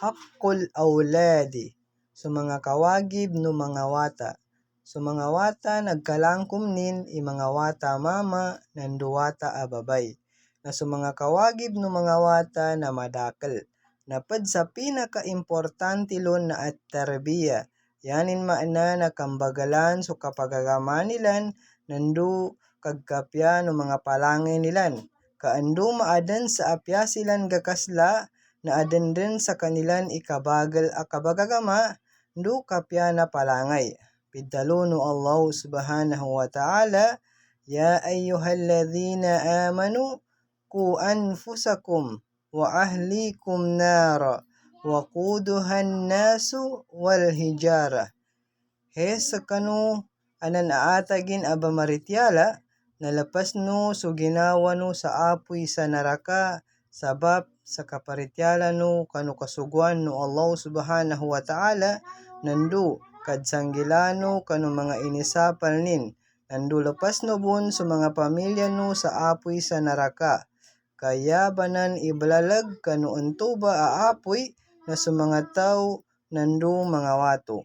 haqqul awladi so mga kawagib no mga wata. So mga wata nagkalangkom nin i mga wata mama nando wata a babay. Na so mga kawagib no mga wata na madakel napad sa pinakaimportante lon na at tarbiya. Yanin maana na kambagalan so kapagagamaanilan nando kagkapya no mga palangay nilan. Kaando maadan sa apya silan gakasla na adandan sa kanilan ikabagal a kabagagama do kapya na palangay. Pidalo no Allah subhanahu wa ta'ala ya ayyuhalladhina amanu qu anfusakum wa ahlikum nara waquduhan nasu wal hijara. He sakano anan aatagin a bamarityala nalapas no so ginawa no sa apoy sa naraka sabab sa kaparityala no kano kasugoan no Allah subhanahu wa ta'ala nando kadsanggilano kano mga inisapal nin. Nando lapas no bun so mga pamilya no sa apoy sa naraka. Kaya banan ibalalag kano unto ba aapoy na sa mga tao nando mga wato